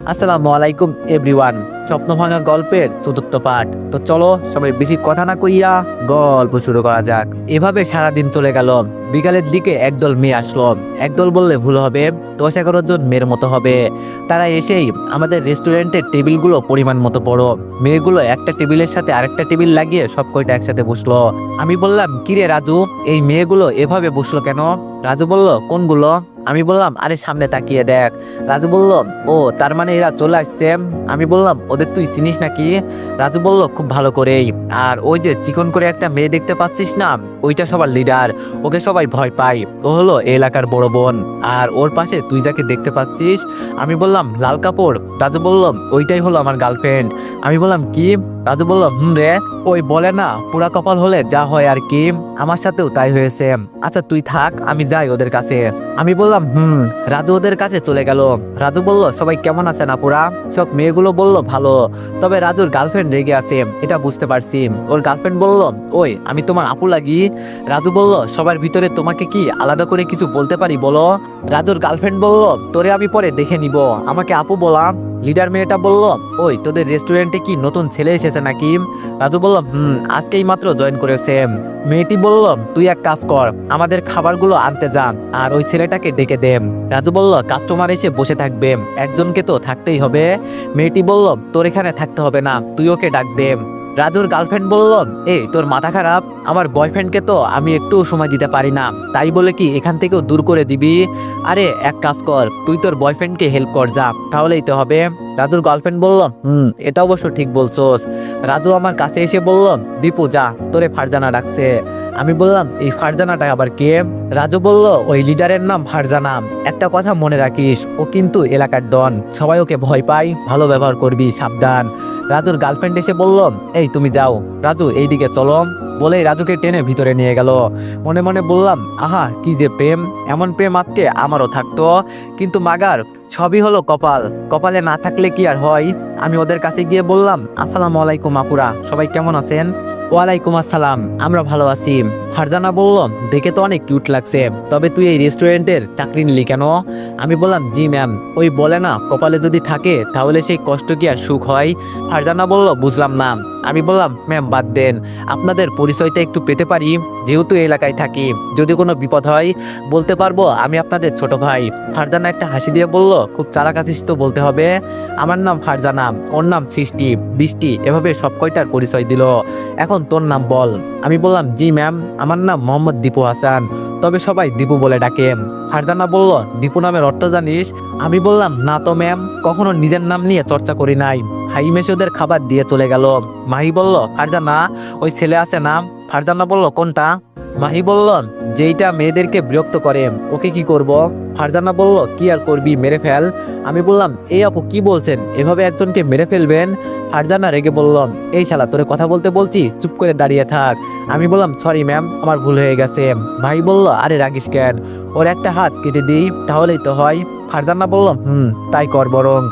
আসসালামু আলাইকুম, এভরিওয়ান। স্বপ্ন ভাঙা গল্পের চতুর্থ পাঠ। তো চলো, সবাই বেশি কথা না কইয়া গল্প শুরু করা যাক। এভাবে সারাদিন চলে গেল। বিকালের দিকে একদল মেয়ে আসলো। একদল বললে ভুল হবে, দশ এগারো জন মেয়ের মতো হবে। তারা এসেই আমাদের রেস্টুরেন্টের টেবিলগুলো পরিমাণ মতো বড়। মেয়েগুলো একটা টেবিলের সাথে আরেকটা টেবিল লাগিয়ে সব কয়টা একসাথে বসল। আমি বললাম, কিরে রাজু, এই মেয়েগুলো এভাবে বসল কেন? রাজু বলল, কোনগুলো? আমি বললাম, আরে, সামনে তাকিয়ে দেখ। রাজু বলল, ও, তার মানে এরা চলে আসছে? আমি বললাম, ওদের তুই চিনিস নাকি? রাজু বলল, খুব ভালো করেই। আর ওই যে চিকন করে একটা মেয়ে দেখতে পাচ্ছিস না, ওইটা সবার লিডার ওকে সবাই ভয় পায়। ও হলো এলাকার বড় বোন। আর ওর পাশে তুই যাকে দেখতে পাচ্ছিস, আমি বললাম, লাল কাপড়। রাজু বলল, ওইটাই হলো আমার গার্লফ্রেন্ড আমি বললাম, কি? রাজু বলল, হুম রে, ওই বলে না, পুরা কপাল হলে যা হয় আর কি। আমার সাথেও তাই হয়েছে। আচ্ছা তুই থাক, আমি যাই ওদের কাছে। আমি বললাম, হুম। রাজু ওদের কাছে চলে গেল। রাজু বলল, সবাই কেমন আছেন আপুরা? সব মেয়েগুলো বলল, ভালো। তবে রাজুর গার্লফ্রেন্ড রেগে আছে, এটা বুঝতে পারছি। ওর গার্লফ্রেন্ড বলল, ওই, আমি তোমার আপু লাগি। রাজু বলল, সবার ভিতরে তোমাকে কি আলাদা করে কিছু বলতে পারি বলো? রাজুর গার্লফ্রেন্ড বলল, তোরে আমি পরে দেখে নিব। আমাকে আপু বলাম লিডার মেয়েটা বলল, ওই, তোদের রেস্টুরেন্টে কি নতুন ছেলে এসেছে? নাকি? রাজু বলল, হুম, আজকেই মাত্র জয়েন করেছে। মেয়েটি বলল, তুই এক কাজ কর, আমাদের খাবারগুলো আনতে যান আর ওই ছেলেটাকে ডেকে দে। রাজু বলল, কাস্টমার এসে বসে থাকবে, একজনকে তো থাকতেই হবে। মেয়েটি বলল, তোর এখানে থাকতে হবে না, তুই ওকে ডাক দে। রাজুর গার্লফ্রেন্ড বলল এই তোর মাথা খারাপ? আমার বয়ফ্রেন্ডকে তো আমি একটু সময় দিতে পারি না। তাই বলে কি এখান থেকেও দূর করে দিবি? আরে, এক কাজ কর, তুই তোর বয়ফ্রেন্ডকে হেল্প কর যা, তাহলেই তো হবে। রাজুর গার্লফ্রেন্ড বলল, হুম, এটা অবশ্য ঠিক বলছোস। রাজু আমার কাছে এসে বলল, দীপু, যা, তোরে ফারজানা ডাকছে। আমি বললাম, এই ফারজানাটা আবার কে? রাজু বলল, ওই লিডারের নাম ফারজানা। একটা কথা মনে রাখিস, ও কিন্তু এলাকার ডন। সবাই ওকে ভয় পায়, ভালো ব্যবহার করবি, সাবধান। রাজুর গার্লফ্রেন্ড এসে বলল, এই তুমি যাও। রাজু, এইদিকে চলো। বলে রাজুকে টেনে ভিতরে নিয়ে গেল। মনে মনে বললাম, আহা, কি যে প্রেম। এমন প্রেম আজকে আমারও থাকতো। কিন্তু মাগার, সবই হলো কপাল। কপালে না থাকলে কি আর হয়? আমি ওদের কাছে গিয়ে বললাম, আসসালামু আলাইকুম, আপুরা। সবাই কেমন আছেন? ওয়ালাইকুম আসসালাম। আমরা ভালো আছি। ফারজানা বলল, দেখে তো অনেক কিউট লাগছে, তবে তুই এই রেস্টুরেন্টের চাকরি নিলি কেন? আমি বললাম, জি ম্যাম ওই বলে না, কপালে যদি থাকে, তাহলে সেই কষ্ট কি আর সুখ হয়? ফারজানা বলল, বুঝলাম না। আমি বললাম ম্যাম বাদ দেন। আপনাদের পরিচয়টা একটু পেতে পারি, যেহেতু এলাকায় থাকি। যদি কোনো বিপদ হয়, বলতে পারব, আমি আপনাদের ছোট ভাই। ফারজানা একটা হাসি দিয়ে বলল, খুব চালাক আছিস তো বলতে হবে। আমার নাম ফারজানা ওর নাম সৃষ্টি। বৃষ্টি এভাবে সব কয়টার পরিচয় দিল। এখন তোর নাম বল। আমি বললাম, জি ম্যাম আমার নাম মোহাম্মদ দীপু হাসান। তবে সবাই দীপু বলে ডাকে। ফারজানা বলল, দীপু নামের অর্থ জানিস? আমি বললাম, না তো ম্যাম কখনো নিজের নাম নিয়ে চর্চা করি নাই। হাই মেসোদের খাবার দিয়ে চলে গেল। মাহি বলল, ফারজানা, ওই ছেলে আছে নাম? ফারজানা বলল, কোনটা? মাহি বলল যেইটা মেয়েদেরকে বিরক্ত করে, ওকে কি করব? ফারজানা বলল, কি আর করবি, মেরে ফেল। আমি বললাম, এই আপু কি বলছেন? এভাবে একজনকে মেরে ফেলবেন? ফারজানা রেগে বললাম এই শালা, তোরে কথা বলতে বলছি, চুপ করে দাঁড়িয়ে থাক। আমি বললাম, সরি ম্যাম, আমার ভুল হয়ে গেছে। ভাই বলল, আরে রাগিস কেন? ওর একটা হাত কেটে দিই, তাহলেই তো হয়। ফারজানা বললাম হুম, তাই কর বরং।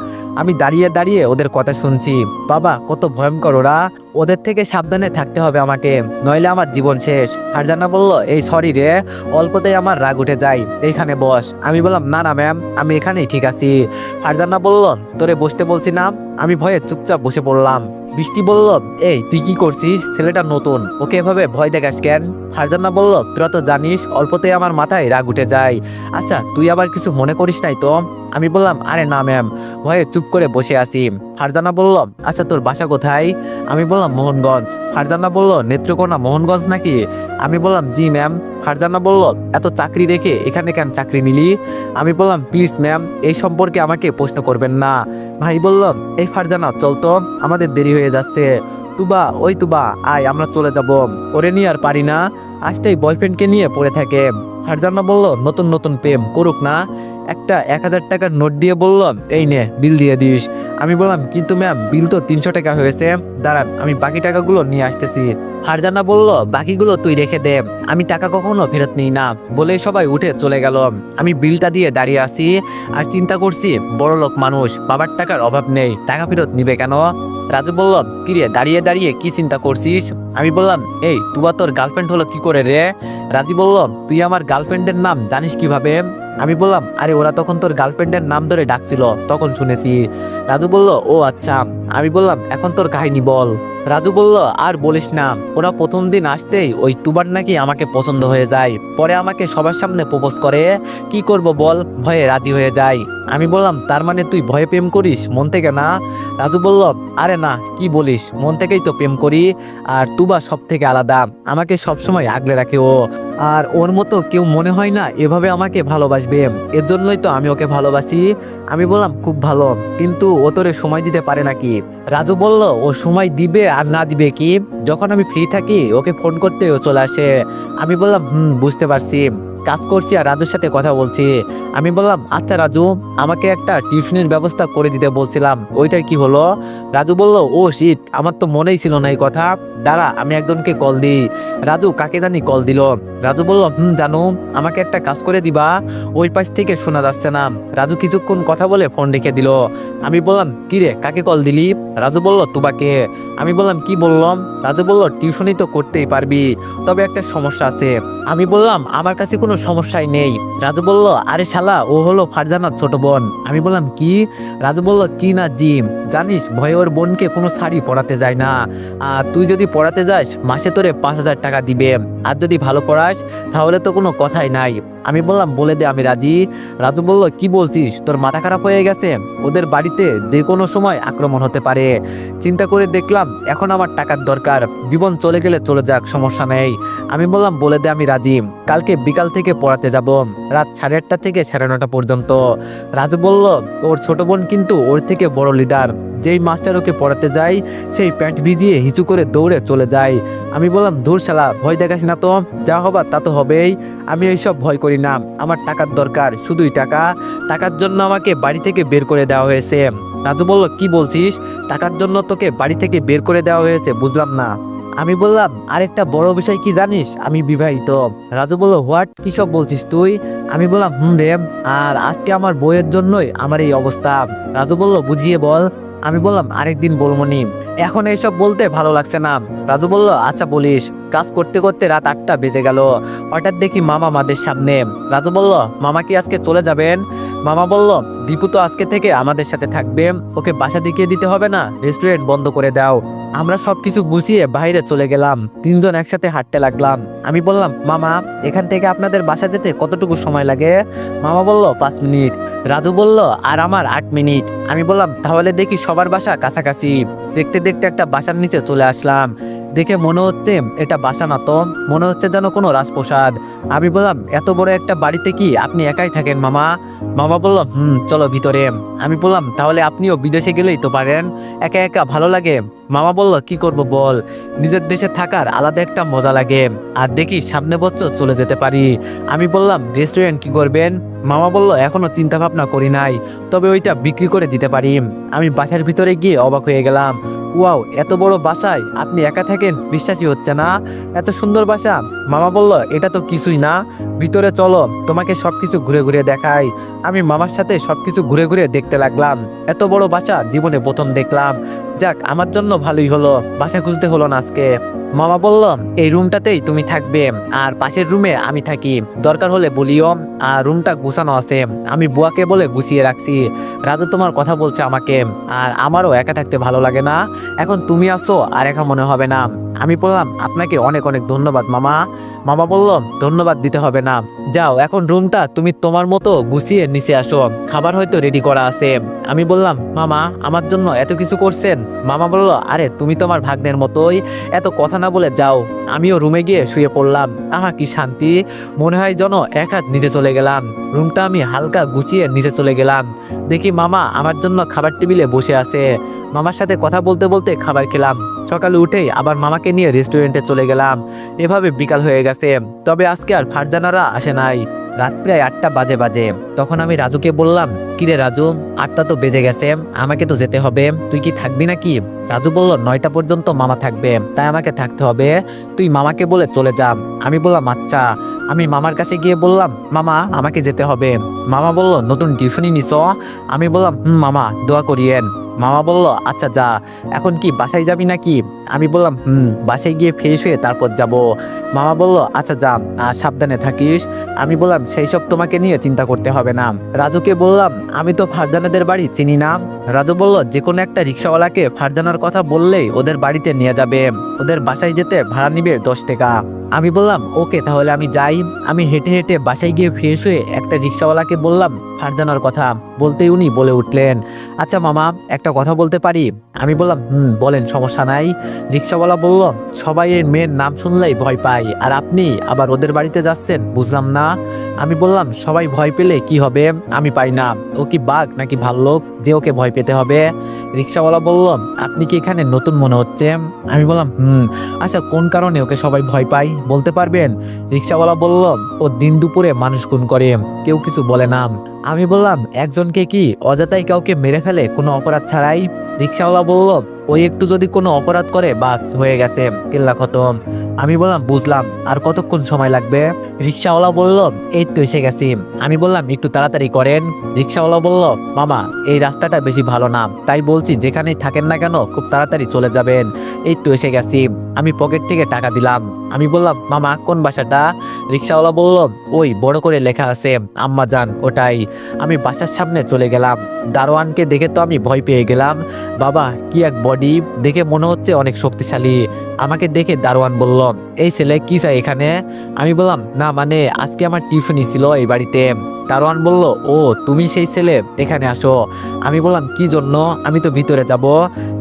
আমি দাঁড়িয়ে দাঁড়িয়ে ওদের কথা শুনছি। বাবা, কত ভয়ঙ্কর ওরা। ওদের থেকে সাবধানে থাকতে হবে আমাকে, নইলে আমার জীবন শেষ। ফারজানা বলল, এই সরি রে, অল্পতেই আমার রাগ উঠে যায়। এইখানে বস। আমি বললাম, না না ম্যাম আমি এখানেই ঠিক আছি। ফারজানা বলল, তোরে বসতে বলছি না, আমি ভয়ে চুপচাপ বসে পড়লাম। বৃষ্টি বলল, এই, তুই কি করছিস? ছেলেটা নতুন, ওকে এভাবে ভয় দেখাস কেন? ফারজানা বলল, তোরা তো জানিস, অল্পতেই আমার মাথায় রাগ উঠে যায়। আচ্ছা তুই আবার কিছু মনে করিস নাই তো? আমি বললাম, আরে না ম্যাম ভয়ে চুপ করে বসে আছি। ফারজানা বলল আচ্ছা তোর বাসা কোথায়? আমি বললাম, মোহনগঞ্জ। ফারজানা বলল, নেত্রকোনা মোহনগঞ্জ নাকি? আমি বললাম, জি ম্যাম ফারজানা বলল, এত চাকরি রেখে এখানে কেন চাকরি নিলি? আমি বললাম, প্লিজ ম্যাম এই সম্পর্কে আমাকে প্রশ্ন করবেন না। ভাই বললাম এই ফারজানা, চল তো, আমাদের দেরি হয়ে যাচ্ছে। তুবা, ওই তুবা, আয়, আমরা চলে যাব। ওরে নিয়ে আর পারি না আসতেই বয়ফ্রেন্ডকে নিয়ে পড়ে থাকে। ফারজানা বলল, নতুন নতুন প্রেম, করুক না। একটা এক হাজার টাকার নোট দিয়ে বললাম, এই নে বিল দিয়ে দিস। আমি বললাম, কিন্তু ম্যাম বিল তো তিনশো টাকা হয়েছে। দাঁড়ান, আমি বাকি টাকাগুলো নিয়ে আসতেছি। ফারজানা বলল, বাকিগুলো তুই রেখে দে। আমি টাকা কখনো ফেরত নিই না। বলে সবাই উঠে চলে গেল। আমি বিলটা দিয়ে দাঁড়িয়ে আছি আর চিন্তা করছি, বড় লোক মানুষ, বাবার টাকার অভাব নেই, টাকা ফেরত নিবে কেন? রাজু বলল, কিরে, দাঁড়িয়ে দাঁড়িয়ে কি চিন্তা করছিস? আমি বললাম, এই তুবা তোর গার্লফ্রেন্ড হলো কি করে রে? রাজু বলল, তুই আমার গার্লফ্রেন্ডের নাম জানিস কীভাবে? আমি বললাম, আরে, ওরা তখন তোর গার্লফ্রেন্ডের নাম ধরে ডাকছিল। তখন শুনেছি। রাজু বলল, ও আচ্ছা। আমি বললাম, এখন তোর কাহিনী বল। রাজু বলল, আর বলিস না, ওরা প্রথম দিন আসতেই ওই তুবার নাকি আমাকে পছন্দ হয়ে যায়। পরে আমাকে সবার সামনে প্রপোজ করে। কি করব বল, ভয়ে রাজি হয়ে যায়। আমি বললাম, তার মানে তুই ভয়ে প্রেম করিস, মন থেকে না? রাজু বলল, আরে না, কি বলিস? মন থেকেই তো প্রেম করি, আর তুবা সব থেকে আলাদা। আমাকে সবসময় আগলে রাখে ও। আর ওর মতো কেউ মনে হয় না এভাবে আমাকে ভালোবাসবে। এর জন্যই তো আমি ওকে ভালোবাসি। আমি বললাম, খুব ভালো। কিন্তু ও তোরে সময় দিতে পারে নাকি? রাজু বলল, ও সময় দিবে আর না দিবে কি? যখন আমি ফ্রি থাকি, ওকে ফোন করতে ও চলে আসে। আমি বললাম, হুম, বুঝতে পারছি। কাজ করছি আর রাজুর সাথে কথা বলছি। আমি বললাম আচ্ছা রাজু, আমাকে একটা টিউশনের ব্যবস্থা করে দিতে বলছিলাম। ওইটার কি হলো? রাজু বলল, ও শিট আমার তো মনেই ছিল না এই কথা। দাঁড়া, আমি একজনকে কল দিই। রাজু, কাকে জানি কল দিল? রাজু বলল, হুম, জানু, আমাকে একটা কাজ করে দিবা। ওই পাশ থেকে শোনা যাচ্ছে না। রাজু কিছুক্ষণ কথা বলে ফোন রেখে দিল। আমি বললাম, কি রে, কাকে কল দিলি? রাজু বলল তুবাকে আমি বললাম, কি বললাম? রাজু বলল, টিউশনই তো করতেই পারবি, তবে একটা সমস্যা আছে। আমি বললাম, আমার কাছে কোনো সমস্যাই নেই। রাজু বলল, আরে শালা, ও হলো ফারজানার ছোট বোন। আমি বললাম, কি? রাজু বলল, কি না জিম? জানিস, ভয়ে ওর বোনকে কোনো শাড়ি পরাতে যায় না। আর তুই যদি পড়াতে যাস, মাসে তোরে পাঁচ হাজার টাকা দিবে। আর যদি ভালো পড়াস, তাহলে তো কোনো কথাই নাই। আমি বললাম, বলে দে, আমি রাজি। রাজু বলল, কি বলছিস? তোর মাথা খারাপ হয়ে গেছে? ওদের বাড়িতে যে কোনো সময় আক্রমণ হতে পারে। চিন্তা করে দেখলাম, এখন আমার টাকার দরকার। জীবন চলে গেলে চলে যাক, সমস্যা নেই। আমি বললাম, বলে দে, আমি রাজি। কালকে বিকাল থেকে পড়াতে যাব। রাত সাড়ে আটটা থেকে সাড়ে নটা পর্যন্ত। রাজু বলল ওর ছোট বোন কিন্তু ওর থেকে বড় লিডার যেই মাস্টার ওকে পড়াতে যায় সেই প্যান্ট ভিজিয়ে হিচু করে দৌড়ে চলে যায় আমি বললাম, ধুর শালা, ভয় দেখাস না তো, যা হবার তা তো হবেই। আমি এইসব ভয় করি না, আমার টাকার দরকার, শুধুই টাকা। টাকার জন্য আমাকে বাড়ি থেকে বের করে দেওয়া হয়েছে। রাজু বলল, কি বলছিস? টাকার জন্য তোকে বাড়ি থেকে বের করে দেওয়া হয়েছে, বুঝলাম না। আমি বললাম, আরেকটা বড় বিষয় কি জানিস? আমি বিবাহিত। রাজু বলল, হোয়াট? কি সব বলছিস তুই? আমি বললাম, হুম রে, আর আজকে আমার বইয়ের জন্যই আমার এই অবস্থা। রাজু বলল, বুঝিয়ে বল। আমি বললাম, আরেকদিন বলবনি এখন এইসব বলতে ভালো লাগছে না। রাজু বলল আচ্ছা বলিস। কাজ করতে করতে রাত আটটা বেজে গেল। হঠাৎ দেখি মামা আমাদের সামনে। রাজু বলল, মামা কি আজকে চলে যাবেন? মামা বলল, দীপু তো আজকে থেকে আমাদের সাথে থাকবে। ওকে বাসা দেখিয়ে দিতে হবে না? রেস্টুরেন্ট বন্ধ করে দাও। আমরা সবকিছু গুছিয়ে বাইরে চলে গেলাম। তিনজন একসাথে হাঁটতে লাগলাম। আমি বললাম, মামা, এখান থেকে আপনাদের বাসা যেতে কতটুকু সময় লাগে? মামা বলল, পাঁচ মিনিট। রাধু বলল, আর আমার আট মিনিট। আমি বললাম, তাহলে দেখি সবার বাসা কাছাকাছি। দেখতে দেখতে একটা বাসার নিচে চলে আসলাম। দেখে মনে হচ্ছে, এটা বাসা না তো। মনে হচ্ছে যেন কোনো রাজপ্রসাদ। আমি বললাম, এত বড় একটা বাড়িতে কি আপনি একাই থাকেন, মামা? মামা বলল, হুম, চলো ভিতরে। আমি বললাম, তাহলে আপনিও বিদেশে গেলেই তো পারেন। একা একা ভালো লাগে? মামা বলল, কি করব বল? নিজের দেশে থাকার আলাদা একটা মজা লাগে। আর দেখি সামনে বছর চলে যেতে পারি। আমি বললাম, রেস্টুরেন্ট কি করবেন? মামা বলল, এখনও চিন্তা ভাবনা করি নাই, তবে ওইটা বিক্রি করে দিতে পারি। আমি বাসার ভিতরে গিয়ে অবাক হয়ে গেলাম। ওয়াও, এত বড় বাসায় আপনি একা থাকেন? বিশ্বাসই হচ্ছে না। এত সুন্দর বাসা। মামা বলল, এটা তো কিছুই না। ভিতরে চলো, তোমাকে সবকিছু ঘুরে ঘুরে দেখাই। আমি মামার সাথে সবকিছু ঘুরে ঘুরে দেখতে লাগলাম। এত বড় বাসা, জীবনে প্রথম দেখলাম। যাক, আমার জন্য ভালোই হলো। বাসা খুঁজতে হলো না আজকে। মামা বলল, এই রুমটাতেই তুমি থাকবে, আর পাশের রুমে আমি থাকি। দরকার হলে বলিও, আর রুমটা গুছানো আছে। আমি বুয়াকে বলে গুছিয়ে রাখছি। রাজু তোমার কথা বলছে আমাকে, আর আমারও একা থাকতে ভালো লাগে না। এখন তুমি আসো, আর একা মনে হবে না। আমি বললাম, আপনাকে অনেক অনেক ধন্যবাদ, মামা। মামা বলল, ধন্যবাদ, দিতে হবে না। যাও, এখন রুমটা তুমি তোমার মতো গুছিয়ে নিচে আসো। খাবার হয়তো রেডি করা আছে। আমি বললাম, মামা, আমার জন্য এত কিছু করছেন? মামা বলল, আরে, তুমি তোমার ভাগ্নের মতোই। এত কথা না বলে যাও। আমিও রুমে গিয়ে শুয়ে পড়লাম। আহা, কি শান্তি। মনে হয় যেন এক হাত নিচে চলে গেলাম। রুমটা আমি হালকা গুছিয়ে নিচে চলে গেলাম। দেখি মামা আমার জন্য খাবার টেবিলে বসে আছে। মামার সাথে কথা বলতে বলতে খাবার খেলাম। সকালে উঠেই আবার মামাকে নিয়ে রেস্টুরেন্টে চলে গেলাম। এভাবে বিকাল হয়ে গেছে। তবে আজকে আর ফারজানারা আসে নাই। রাত প্রায় আটটা বাজে বাজে। তখন আমি রাজুকে বললাম, কিরে রাজু, আটটা তো বেজে গেছে, আমাকে তো যেতে হবে। তুই কি থাকবি নাকি? রাজু বলল, নয়টা পর্যন্ত মামা থাকবে, তাই আমাকে থাকতে হবে। তুই মামাকে বলে চলে যা। আমি বললাম আচ্ছা। আমি মামার কাছে গিয়ে বললাম, মামা, আমাকে যেতে হবে। মামা বলল, নতুন টিউশনি নিছ। আমি বললাম, হুম, মামা, দোয়া করিয়েন। মামা বলল আচ্ছা যা, এখন কি বাসায় যাবি নাকি? আমি বললাম, হুম, বাসায় গিয়ে ফ্রেশ হয়ে তারপর যাব। মামা বলল আচ্ছা যা সাবধানে থাকিস। আমি বললাম, সেই সব তোমাকে নিয়ে চিন্তা করতে হবে না। রাজুকে বললাম, আমি তো ফারজানাদের বাড়ি চিনি না। রাজু বলল যে কোনো একটা রিক্সাওয়ালাকে ফারজানার কথা বললেই ওদের বাড়িতে নিয়ে যাবে। ওদের বাসায় যেতে ভাড়া নিবে দশ টাকা। আমি বললাম, ওকে, তাহলে আমি যাই। আমি হেঁটে হেঁটে বাসায় গিয়ে ফ্রেশ হয়ে একটা রিক্সাওয়ালাকে বললাম, ফারজানার কথা। বলতেই উনি বলে উঠলেন আচ্ছা মামা, একটা কথা বলতে পারি? আমি বললাম, হুম, বলেন, সমস্যা নাই। রিক্সাওয়ালা বলল, সবাই এর মেয়ের নাম শুনলেই ভয় পায় আর আপনি আবার ওদের বাড়িতে যাচ্ছেন, বুঝলাম না? আমি বললাম, সবাই ভয় পেলে কি হবে? আমি পাই না। ও কি বাঘ নাকি ভাল্লুক যে ওকে ভয় পেতে হবে? রিক্সাওয়ালা বলল, আপনি কি এখানে নতুন মনে হচ্ছে? আমি বললাম, হুম। আচ্ছা কোন কারণে ওকে সবাই ভয় পায়? বলতে পারবেন? রিক্সাওয়ালা বলল, ও দিন দুপুরে মানুষ খুন করে, কেউ কিছু বলে না। আমি বললাম, একজনকে কি অযথাই কাউকে মেরে ফেলে? কোনো অপরাধ ছাড়াই? রিক্সাওয়ালা বলল, ওই একটু যদি কোনো অপরাধ করে, বাস হয়ে গেছে, কেল্লা খতম। আমি বললাম, বুঝলাম, আর কতক্ষণ সময় লাগবে? রিক্সাওয়ালা বলল, এই তো এসে গেছি। আমি বললাম, একটু তাড়াতাড়ি করেন। রিক্সাওয়ালা বলল, মামা, এই রাস্তাটা বেশি ভালো না। তাই বলছি, যেখানেই থাকেন না কেন, খুব তাড়াতাড়ি চলে যাবেন। এই তো এসে গেছি। আমি পকেট থেকে টাকা দিলাম। আমি বললাম, মামা, কোন বাসাটা? রিক্সাওয়ালা বলল, ওই বড় করে লেখা আছে, আম্মা যান, ওটাই। আমি বাসার সামনে চলে গেলাম। দারোয়ানকে দেখে তো আমি ভয় পেয়ে গেলাম। বাবা, কি এক বডি দেখে মনে হচ্ছে অনেক শক্তিশালী। আমাকে দেখে দারোয়ান বলল, এই ছেলে কি চাই এখানে? আমি বললাম, না মানে আজকে আমার টিউশনি ছিল এই বাড়িতে। দারোয়ান বলল, ও, তুমি সেই ছেলে? এখানে আসো। আমি বললাম, কি জন্য? আমি তো ভিতরে যাব।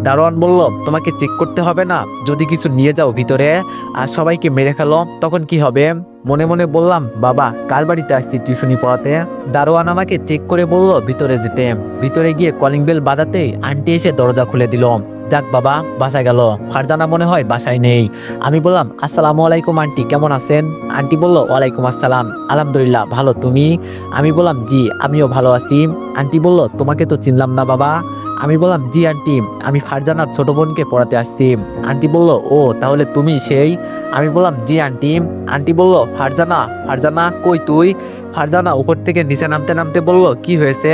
দারোয়ান বলল, তোমাকে চেক করতে হবে না। যদি কিছু নিয়ে যাও ভিতরে আর সবাইকে মেরে ফেলো, তখন কি হবে? মনে মনে বললাম, বাবা, কার বাড়িতে আসছি টিউশনি পড়াতে? দারোয়ান আমাকে চেক করে বলল, ভিতরে যেতে। ভিতরে গিয়ে কলিং বেল বাজাতেই আন্টি এসে দরজা খুলে দিল। যাক বাবা, বাসায় গেল। ফারজানা মনে হয় বাসায় নেই। আমি বললাম, আসসালামু আলাইকুম, আন্টি, কেমন আছেন? আন্টি বলল, ওয়ালাইকুম আসসালাম। আলহামদুলিল্লাহ, ভালো, তুমি? আমি বললাম, জি, আমিও ভালো আছি। আন্টি বলল, তোমাকে তো চিনলাম না বাবা। আমি বললাম, জি, আন্টি, আমি ফারজানার ছোট বোনকে পড়াতে আসছি। আন্টি বলল, ও, তাহলে তুমি সেই? আমি বললাম, জি, আন্টি। আন্টি বলল, ফারজানা ফারজানা, কই তুই? ফারজানা উপর থেকে নিচে নামতে নামতে বলল, কি হয়েছে?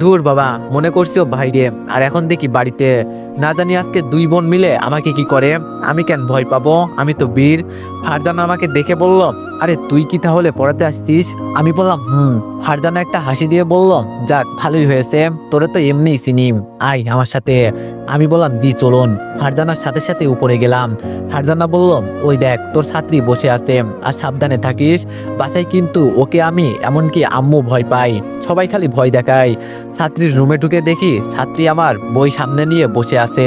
দূর বাবা, মনে করছি ও বাইরে আর এখন দেখি বাড়িতে। না জানি আজকে দুই বোন মিলে আমাকে কি করে, আমি কেন ভয় পাবো? আমি তো বীর। ফারজানা আমাকে দেখে বলল, আরে তুই কি তাহলে পড়াতে আসছিস? আমি বললাম, হুম। ফারজানা একটা হাসি দিয়ে বলল, যাক, ভালোই হয়েছে, তোরে তো এমনিই চিনি। আয় আমার সাথে। আমি বললাম, জি, চলুন। ফারজানার সাথে সাথে উপরে গেলাম। ফারজানা বলল, ওই দেখ, তোর ছাত্রী বসে আছে, আর সাবধানে থাকিস। বাসায় কিন্তু ওকে আমি, এমনকি আম্মু ভয় পাই। সবাই খালি ভয় দেখায়। ছাত্রীর রুমে ঢুকে দেখি ছাত্রী আমার বই সামনে নিয়ে বসে আছে।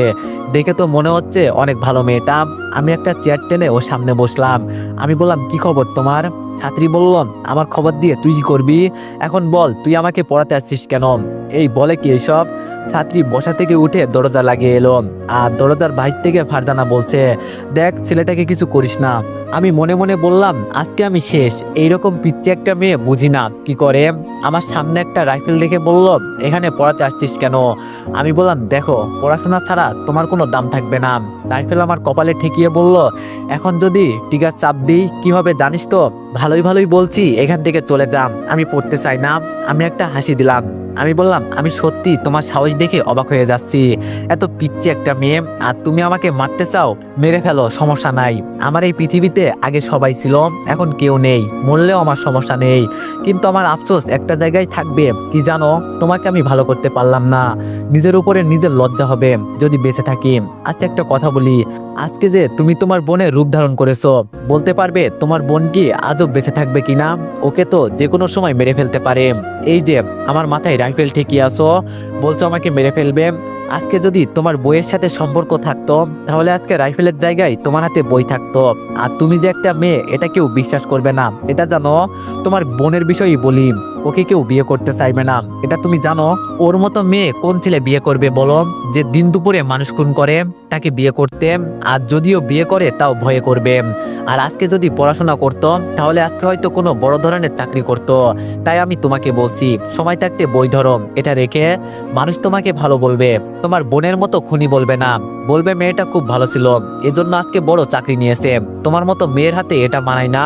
দেখে তো মনে হচ্ছে অনেক ভালো মেয়েটা। আমি একটা চেয়ার টেনে ওর সামনে বসলাম। আমি বললাম, কি খবর তোমার? ছাত্রী বলল, আমার খবর দিয়ে তুই কি করবি? এখন বল, তুই আমাকে পড়াতে আসছিস কেন? এই বলে কি এসব ছাত্রী বসা থেকে উঠে দরজা লাগিয়ে এলো। আর দরজার বাইর থেকে ফারদানা বলছে, দেখ, ছেলেটাকে কিছু করিস না। আমি মনে মনে বললাম, আজকে আমি শেষ। এইরকম পিচ্ছে একটা মেয়ে বুঝি না। কি করে? আমার সামনে একটা রাইফেল দেখে বলল, এখানে পড়াতে আসছিস কেন? আমি বললাম, দেখো, পড়াশোনা ছাড়া তোমার কোনো দাম থাকবে না। রাইফেল আমার কপালে ঠেকিয়ে বলল, এখন যদি টিকার চাপ দিই, কি হবে জানিস তো? ভালোই ভালোই বলছি, এখান থেকে চলে যাম। আমি পড়তে চাই না। আমি একটা হাসি দিলাম। আমি বললাম, আমি সত্যি তোমার সাহস দেখে অবাক হয়ে যাচ্ছি। এত পিচ্ছি একটা মেয়ে, আর তুমি আমাকে মারতে চাও? মেরে ফেলো, সমস্যা নাই। আমার এই পৃথিবীতে আগে সবাই ছিল, এখন কেউ নেই। মরলেও আমার সমস্যা নেই। কিন্তু আমার আফসোস একটা জায়গায় থাকবে। কি জানো, তোমাকে আমি ভালো করতে পারলাম না। নিজের উপরে নিজের লজ্জা হবে, যদি বেঁচে থাকি। আচ্ছা একটা কথা বলি। আজকে যে তুমি তোমার বোনের রূপ ধারণ করেছ, বলতে পারবে তোমার বোন কি আজও বেঁচে থাকবে কিনা? ওকে তো যে কোনো সময় মেরে ফেলতে পারে। এই যে, আমার মাথায় রাইফেল ঠিকই আছো? বলছো আমাকে মেরে ফেলবে। আজকে যদি তোমার বইয়ের সাথে সম্পর্ক থাকতো, তাহলে আজকে রাইফেলের জায়গায় তোমার হাতে বই থাকতো। আর তুমি যে একটা মেয়ে, এটা কেউ বিশ্বাস করবে না। এটা জানো, তোমার বোনের বিষয়ই বলি। ওকে কেউ বিয়ে করতে চাইবে না। এটা তুমি জানো, ওর মতো মেয়ে কোন ছেলে বিয়ে করবে বলো? যে দিন দুপুরে মানুষ খুন করে। তাকে বিয়ে করতে, আর যদিও বিয়ে করে, তাও ভয়ে করবে। আর আজকে যদি পড়াশোনা করতো, তাহলে আজকে হয়তো কোনো বড় ধরনের চাকরি করতো। তাই আমি তোমাকে বলছি, সময় থাকতে বই ধরো, এটা রেখে মানুষ তোমাকে ভালো বলবে। তোমার বোনের মতো খুনি বলবে না। বলবে মেয়েটা খুব ভালো ছিল, এজন্য আজকে বড় চাকরি নিয়েছে। তোমার মতো মেয়ের হাতে এটা মানায় না।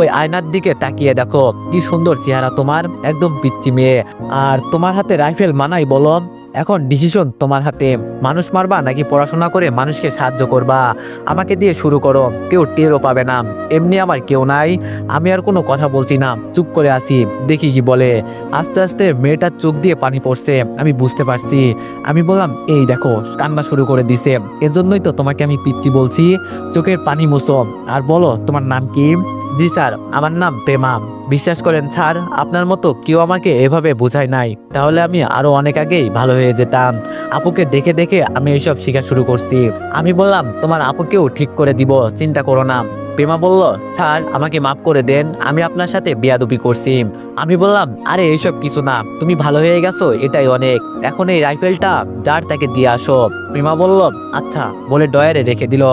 ওই আয়নার দিকে তাকিয়ে দেখো, কি সুন্দর চেহারা তোমার, একদম পিচ্ছি মেয়ে। আর তোমার হাতে রাইফেল মানাই বলো। এখন ডিসিশন তোমার হাতে। মানুষ মারবা নাকি পড়াশোনা করে মানুষকে সাহায্য করবা? আমাকে দিয়ে শুরু করো, কেউ টেরও পাবে না। এমনি আমার কেউ নাই, আমি আর কোনো কথা বলছি না। চুপ করে আসি দেখি কি বলে। আস্তে আস্তে মেয়েটার চোখ দিয়ে পানি পড়ছে, আমি বুঝতে পারছি। আমি বললাম, এই দেখো, কান্না শুরু করে দিছে। এজন্যই তো তোমাকে আমি পিচ্ছি বলছি, চোখের পানি মুছো। আর বলো, তোমার নাম কি? জি স্যার, আমার নাম প্রেমা বিশ্বাস করেন স্যার, আপনার মতো কেউ আমাকে এভাবে বোঝায় নাই। তাহলে আমি আরও অনেক আগেই ভালো হয়ে যেতাম। আপুকে দেখে দেখে আমি এইসব শেখা শুরু করছি। আমি বললাম, তোমার আপুকেও ঠিক করে দিব, চিন্তা করো না। প্রেমা বলল, স্যার, আমাকে মাফ করে দেন, আমি আপনার সাথে বিয়াদুপি করছি। আমি বললাম, আরে এইসব কিছু না, তুমি ভালো হয়ে গেছো, এটাই অনেক। এখন এই রাইফেলটা যার তাকে দিয়ে আসো। প্রেমা বলল আচ্ছা বলে ডয়ারে রেখে দিল।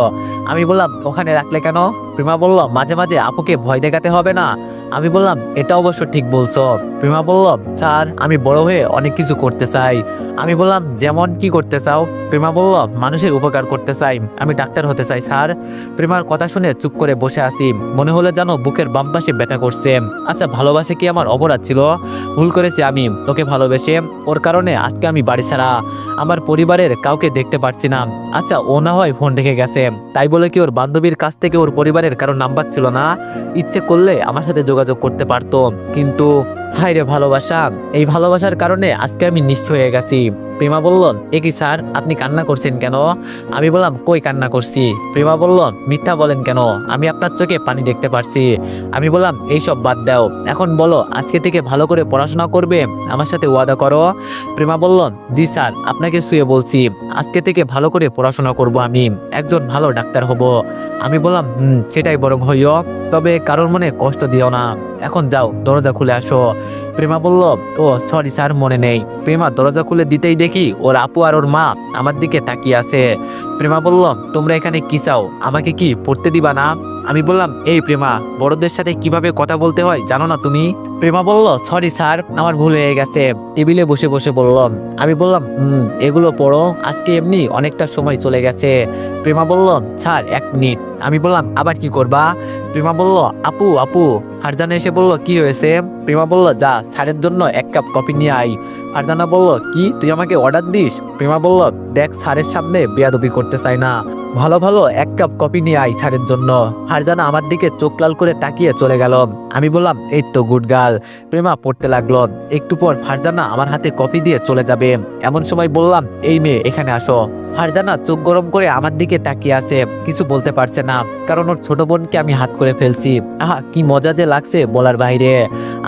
আমি বললাম, ওখানে রাখলে কেন? প্রেমা বলল, মাঝে মাঝে আপুকে ভয় দেখাতে হবে না। আমি বললাম, এটা অবশ্য ঠিক বলছো। প্রেমা বলল, স্যার, আমি বড় হয়ে অনেক কিছু করতে চাই। আমি বললাম, যেমন কি করতে চাও? প্রেমা বলল, মানুষের উপকার করতে চাই। আমি ডাক্তার হতে চাই, স্যার। প্রেমার কথা শুনে চুপ করে বসে আছি। মনে হলো যেন বুকের বাম পাশে ব্যথা করছে। আচ্ছা ভালোবাসে কি আমার অপরাধ ছিল? ভুল করেছি আমি। তোকে ভালোবেসে? ওর কারণে আজকে আমি বাড়ি ছাড়া। আমার পরিবারের কাউকে দেখতে পারছি না। আচ্ছা ও না হয় ফোন রেখে গেছে। তাই বলে কি ওর বান্ধবীর কাছ থেকে ওর পরিবারের কারও নাম্বার ছিল না? ইচ্ছে করলে আমার সাথে যোগাযোগ করতে পারতো। কিন্তু হাই রে ভালোবাসা! এই ভালোবাসার কারণে আজকে আমি নিশ্চয় হয়ে গেছি। প্রেমা বলল, এ কি স্যার, আপনি কান্না করছেন কেন? আমি বললাম, কই কান্না করছি? প্রেমা বলল, মিথ্যা বলেন কেন? আমি আপনার চোখে পানি দেখতে পারছি। আমি বললাম, এইসব বাদ দাও। এখন বলো, আজকে থেকে ভালো করে পড়াশোনা করবে? আমার সাথে ওয়াদা করো। প্রেমা বলল, জি স্যার, আপনাকে শুয়ে বলছি। আজকে থেকে ভালো করে পড়াশোনা করব আমি। একজন ভালো ডাক্তার হব। আমি বললাম, হুম, সেটাই বরং হইও। তবে কারোর মনে কষ্ট দিও না। এখন যাও, দরজা খুলে আসো। প্রেমা বলল, ও সরি স্যার মনে নেই। প্রেমা দরজা খুলে দিতেই দেখি ওর আপু আর ওর মা আমার দিকে তাকিয়ে আছে। প্রেমা বলল, তোমরা এখানে কি চাও? আমাকে কি পড়তে দিবা না? আমি বললাম, এই প্রেমা, বড়দের সাথে কীভাবে কথা বলতে হয় জানো না তুমি? প্রেমা বলল সরি স্যার, আমার ভুল হয়ে গেছে। টেবিলে বসে বসে বললাম আমি বললাম, হুম, এগুলো পড়ো, আজকে এমনি অনেকটা সময় চলে গেছে। প্রেমা বলল, স্যার, এক মিনিট। আমি বললাম, আবার কি করবা? প্রেমা বলল, আপু আপু। ফারজানা এসে বলল, কি হয়েছে? প্রেমা বলল, যা, স্যারের জন্য এক কাপ কফি নিয়ে আই ফারজানা বলল, কি? তুই আমাকে অর্ডার দিস? প্রেমা বলল, দেখ, স্যারের সামনে বেয়াদবি করতে চাই না। ভালো ভালো এক কাপ কফি নিয়ে আই স্যারের জন্য। ফারজানা আমার দিকে চোখ লাল করে তাকিয়ে চলে গেল। আমি বললাম, এই তো গুড গার্ল, প্রেমা পড়তে লাগল। একটু পর ফারজানা আমার হাতে কপি দিয়ে চলে যাবে। এমন সময় বললাম, এই মেয়ে, এখানে আসো। ফারজানা চোখ গরম করে আমার দিকে তাকিয়ে আছে, কিছু বলতে পারছে না, কারণ ওর ছোট বোনকে আমি হাত করে ফেলছি। আহা, কি মজা যে লাগছে বলার বাইরে।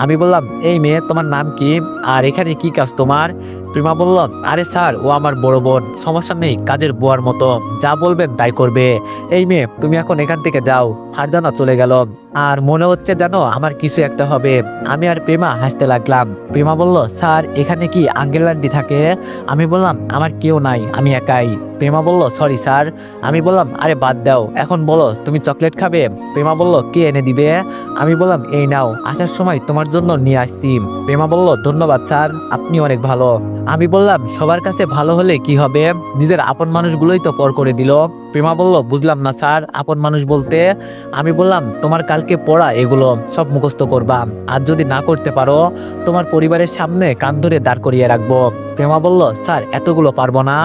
আমি বললাম, এই মেয়ে, তোমার নাম কি? আর এখানে কি কাজ তোমার? প্রেমা বলল, আরে স্যার, ও আমার বড় বোন, সমস্যা নেই, কাজের বুয়ার মতো, যা বলবেন তাই করবে। এই মেয়ে, তুমি এখন এখান থেকে যাও, ফারজানা চলে গেল। আর মনে হচ্ছে জানো আমার কিছু একটা হবে। আমি আর প্রেমা হাসতে লাগলাম। প্রেমা বলল, স্যার, এখানে কি আঙ্কেল আন্টি থাকে? আমি বললাম, আমার কেউ নাই, আমি একাই। প্রেমা বলল, সরি, স্যার। আমি বললাম, আরে, বাদ দাও। এখন বলো, তুমি চকলেট খাবে? প্রেমা বলল, কে এনে দিবে? আমি বললাম, এই নাও, আসার সময় তোমার জন্য নিয়ে আসছি। প্রেমা বলল, ধন্যবাদ, স্যার, আপনি অনেক ভালো। আমি বললাম, সবার কাছে ভালো হলে কি হবে? নিজের আপন মানুষগুলোই তো পর করে দিল। প্রেমা বলল, বুঝলাম না, স্যার, আপন মানুষ বলতে। আমি বললাম, তোমার কালকে পড়া, এগুলো সব মুখস্থ করবা। আর যদি না করতে পারো, তোমার পরিবারের সামনে কান ধরে দাঁড় করিয়ে রাখব। প্রেমা বলল, স্যার, এতগুলো পারব না।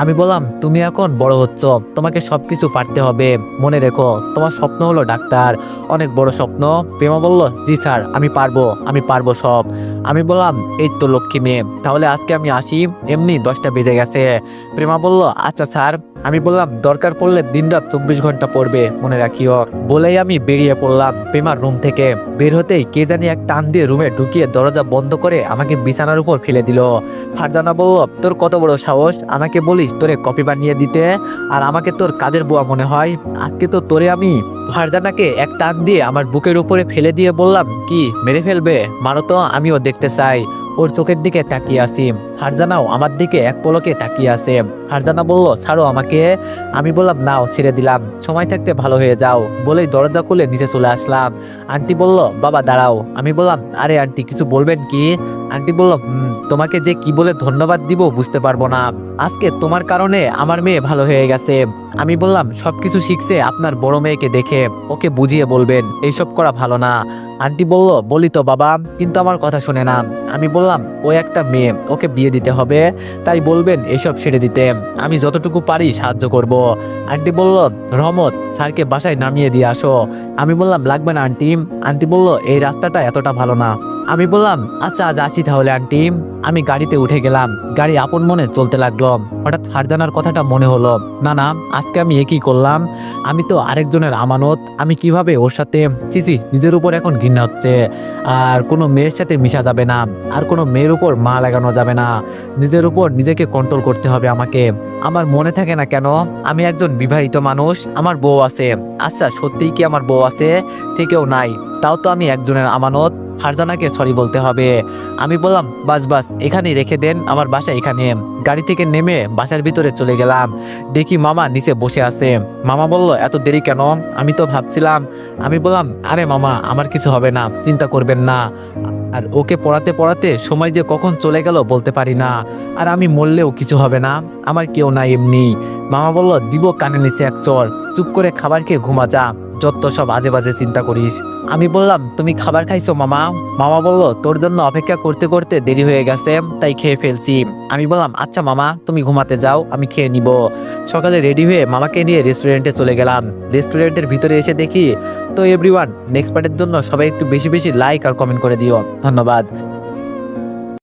আমি বললাম, তুমি এখন বড় হচ্ছ, তোমাকে সবকিছু পারতে হবে। মনে রেখো, তোমার স্বপ্ন হলো ডাক্তার, অনেক বড় স্বপ্ন। প্রেমা বলল, জি স্যার, আমি পারব আমি পারব সব। আমি বললাম, এই তো লক্ষ্মী মেয়ে, তাহলে আজকে আমি আসি, এমনি দশটা বেজে গেছে। প্রেমা বলল আচ্ছা স্যার। আমি বললাম, দরকার পড়লে দিনরাত চব্বিশ ঘণ্টা পড়বে, মনে রাখিও। বলেই আমি বেরিয়ে পড়লাম প্রেমার রুম থেকে। বের হতেই কে জানি এক টান দিয়ে রুমে ঢুকিয়ে দরজা বন্ধ করে আমাকে বিছানার উপর ফেলে দিল। ফারজানা বলল তোর কত বড় সাহস? আমাকে বলিস তোরে কপি বানিয়ে দিতে, আর আমাকে তোর কাজের বুয়া মনে হয়? আজকে তো তোরে আমি ফারজানাকে এক টান দিয়ে আমার বুকের উপরে ফেলে দিয়ে বললাম, কি, মেরে ফেলবে? মারো তো, আমিও দেখতে চাই। ওর চোখের দিকে তাকিয়ে আসি হারজানাও আমার দিকে এক পলকে তাকিয়ে আছে। হারজানা বলল, ছাড়ো আমাকে। আমি বললাম, নাও, ছেড়ে দিলাম। সময় থাকতে ভালো হয়ে যাও। বলে দরজা খুলে নিচে চলে আসলাম। আন্টি বলল, বাবা, দাঁড়াও। আমি বললাম, আরে, আন্টি, কিছু বলবেন কি? আন্টি বলল তোমাকে যে কি বলে ধন্যবাদ দিব বুঝতে পারব না। আজকে তোমার কারণে আমার মেয়ে ভালো হয়ে গেছে। আমি বললাম, সবকিছু শিখছে আপনার বড় মেয়েকে দেখে। ওকে বুঝিয়ে বলবেন, এইসব করা ভালো না। আন্টি বলল, বলি তো বাবা, কিন্তু আমার কথা শুনে না। আমি বললাম ও একটা মেয়ে, ওকে বিয়ে দিতে হবে, তাই বলবেন এসব ছেড়ে দিতে। আমি যতটুকু পারি সাহায্য করব। আন্টি বলল, রহমত, স্যারকে বাসায় নামিয়ে দিয়ে আসো। আমি বললাম, লাগবে না আন্টি। আন্টি বলল, এই রাস্তাটা এতটা ভালো না। আমি বললাম আচ্ছা আজ আসি তাহলে, আন্টি। আমি গাড়িতে উঠে গেলাম। গাড়ি আপন মনে চলতে লাগল। হঠাৎ হারজানার কথাটা মনে হলো, না না, আজকে আমি একই করলাম? আমি তো আরেকজনের আমানত। আমি কীভাবে ওর সাথে চিচি নিজের উপর এখন ঘৃণা হচ্ছে। আর কোনো মেয়ের সাথে মিশা যাবে না। আর কোনো মেয়ের উপর মা লাগানো যাবে না। নিজের উপর নিজেকে কন্ট্রোল করতে হবে আমাকে। আমার মনে থাকে না কেন? আমি একজন বিবাহিত মানুষ। আমার বউ আছে। আচ্ছা সত্যিই কি আমার বউ আছে? থেকেও নাই। তাও তো আমি একজনের আমানত। ফারজানাকে সরি বলতে হবে। আমি বললাম, বাস বাস, এখানেই রেখে দেন, আমার বাসা এখানে। গাড়ি থেকে নেমে বাসার ভিতরে চলে গেলাম। দেখি মামা নিচে বসে আছে। মামা বলল, এত দেরি কেন? আমি তো ভাবছিলাম, আমি বললাম, আরে মামা, আমার কিছু হবে না, চিন্তা করবেন না। আর ওকে পড়াতে পড়াতে সময় যে কখন চলে গেল বলতে পারি না। আর আমি মরলেও কিছু হবে না, আমার কেউ নাই এমনি। মামা বলল, দিব কানে নিচে এক চর, চুপ করে খাবার খেয়ে ঘুমা যা। যত সব আজে বাজে চিন্তা করিস। আমি বললাম, তুমি খাবার খাইছো, মামা? মামা বলল, তোর জন্য অপেক্ষা করতে করতে দেরি হয়ে গেছে, তাই খেয়ে ফেলছি। আমি বললাম আচ্ছা মামা, তুমি ঘুমাতে যাও, আমি খেয়ে নিব। সকালে রেডি হয়ে মামাকে নিয়ে রেস্টুরেন্টে চলে গেলাম। রেস্টুরেন্টের ভিতরে এসে দেখি, তো এভরিওয়ান নেক্সট পার্টের জন্য সবাই একটু বেশি বেশি লাইক আর কমেন্ট করে দিও। ধন্যবাদ।